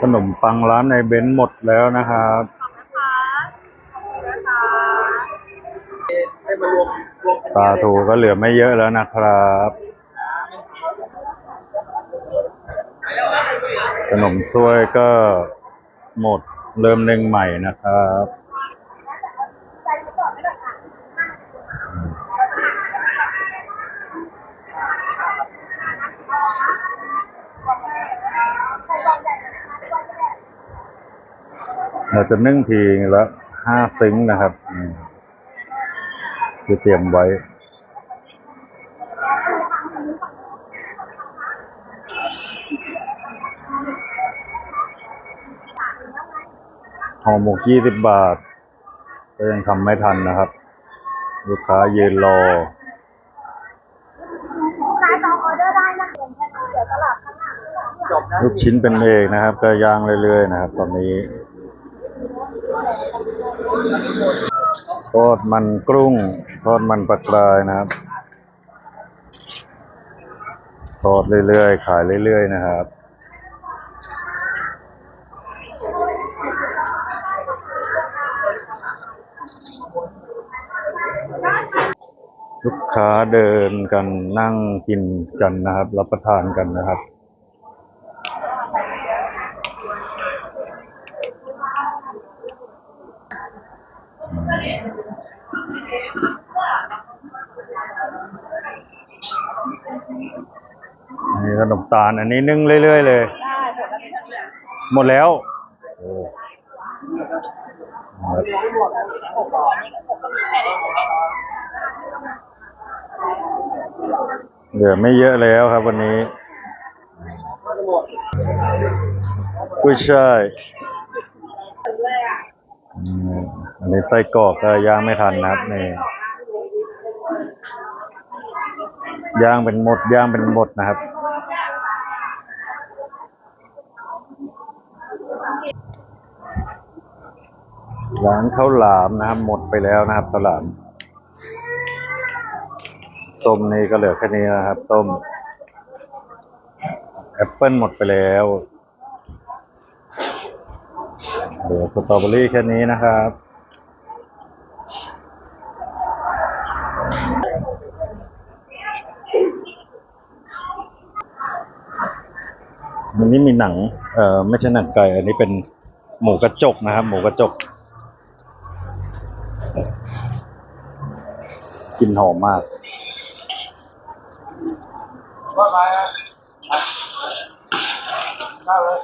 ขนมปังร้านในเบนซ์หมดแล้วนะครับปลาทูก็เหลือไม่เยอะแล้วนะครับขนมถ้วยก็หมดเริ่มหนึ่งใหม่นะครับ เราจะนึ่งทีละห้าซึ้งนะครับคือเตรียมไว้ ห่อหมกยี่สิบบาท ก็ยังทำไม่ทันนะครับ ลูกค้ายืนรอลูกชิ้นเป็นเอกนะครับ ก็ย่างเรื่อยๆนะครับ ตอนนี้ ทอดมันกรุ้งทอดมันปลากรายนะครับทอดเรื่อยๆ ขายเรื่อยๆ นะครับ ลูกค้าเดินกันนั่งกินกันนะครับ รับประทานกันนะครับ นี่ขนมตาล อันนี้นึ่งเรื่อย ๆ เลย ได้ผลละเป็นเดือนหมดแล้วโอ้หกร้อยนี่ก็หกก็มีแค่นี้เหลือไม่เยอะแล้วครับวันนี้กุ้ยช่าย อืม อันนี้ไส้กรอกก็ย่างไม่ทันนะครับนี่ย่างเป็นหมดย่างเป็นหมดนะครับ ร้านข้าวหลามนะครับ หมดไปแล้วนะครับข้าวหลามส้มนี่ก็เหลือแค่นี้นะครับต้มแอปเปิลหมดไปแล้วเหลือสตรอเบอรี่แค่นี้นะครับ มันนี้มีหนัง เอ่อไม่ใช่หนังไก่อันนี้เป็นหมูกระจกนะครับ หมูกระจกกลินหอมมากว่าไปอะได้เลย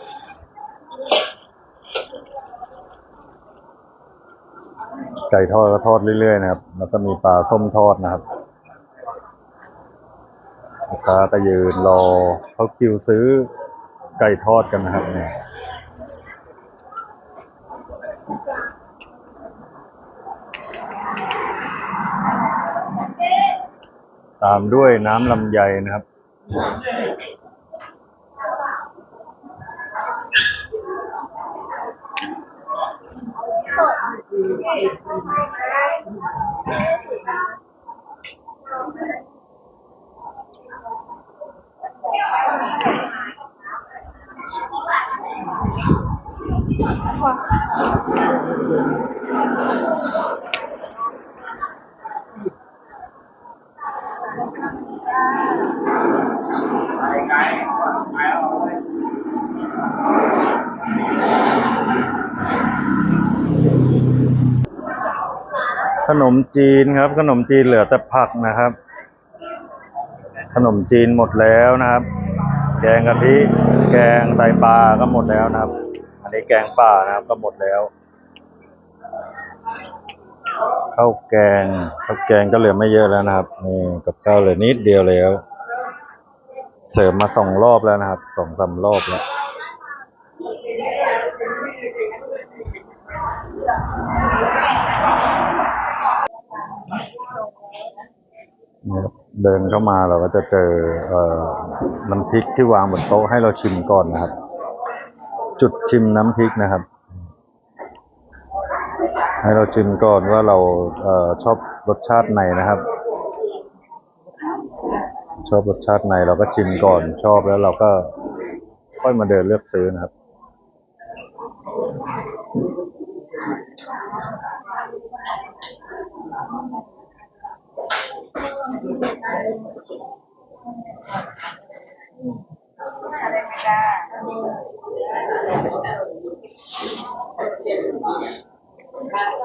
ไก่ทอดก็ทอดเรื่อยๆนะครับ แล้วก็มีปลาส้มทอดนะครับลูกค้าก็ยืนรอเขาคิวซื้อ ไก่ทอดกันนะครับเนี่ยตามด้วยน้ำลำไยนะครับไป ขนมจีนครับ ขนมจีนเหลือแต่ผักนะครับ ขนมจีนหมดแล้วนะครับ แกงกะทิแกงไตปลาก็หมดแล้วนะครับ อันนี้แกงป่านะครับก็หมดแล้วข้าวแกงข้าวแกงก็เหลือไม่เยอะแล้วนะครับนี่กับข้าวเหลือนิดเดียวแล้ว เสริมมาสองรอบแล้วนะครับสองสามรอบแล้วเดินเข้ามาเราก็จะเจอเอ่อน้ำพริกที่วางบนโต๊ะให้เราชิมก่อนนะครับ จุดชิมน้ำพริกนะครับ ให้เราชิมก่อนว่าเราเออชอบรสชาติไหนนะครับ ชอบรสชาติไหนเราก็ชิมก่อนชอบแล้วเราก็ค่อยมาเดินเลือกซื้อนะครับ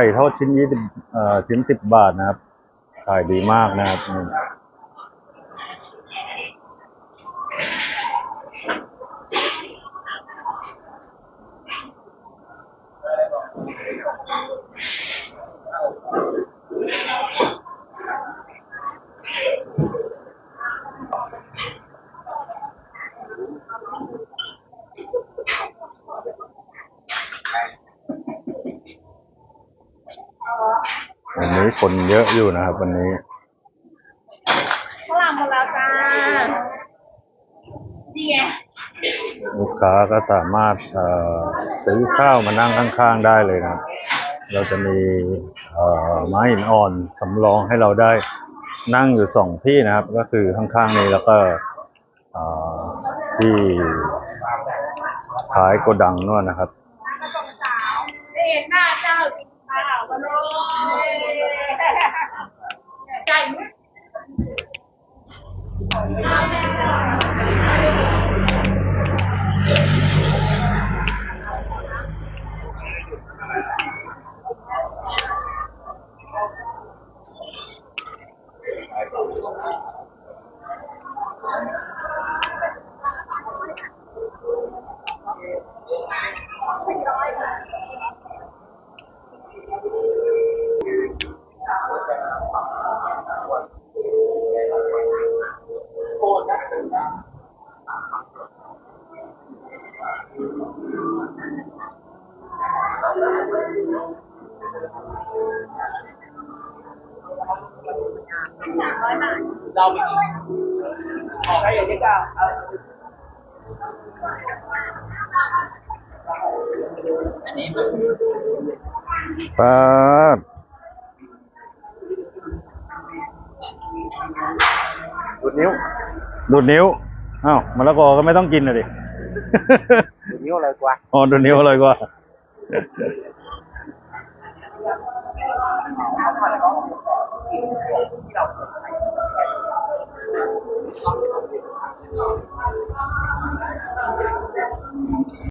ไก่ทอดชิ้นยี่สิบเอ่อชิ้นสิบบาทนะครับ ขายดีมากนะครับ นี่วันนี้คนเยอะอยู่นะครับ วันนี้ข้าวหลามหมดแล้วจ้านี่ไงลูกค้าก็สามารถเอ่อซื้อข้าวมานั่งข้างๆได้เลยนะครับเราจะมีเอ่อไม้หินอ่อนสำรองให้เราได้นั่งอยู่สองที่นะครับ ก็คือข้างๆนี้แล้วก็เอ่อที่ท้ายโกดังนู่นนะครับ กระสงสาวเอกหน้าเจ้าจริงเปล่ากันเลย ใจ เราไปกินขอให้อย่างนี้จ้าเอาป๊าบดูดนิ้ว ดูดนิ้ว อ้าวมะละกอก็ไม่ต้องกินเนะดิ ดูนิ้วอร่อยกว่าอ๋อดูนิ้วอร่อยกว่า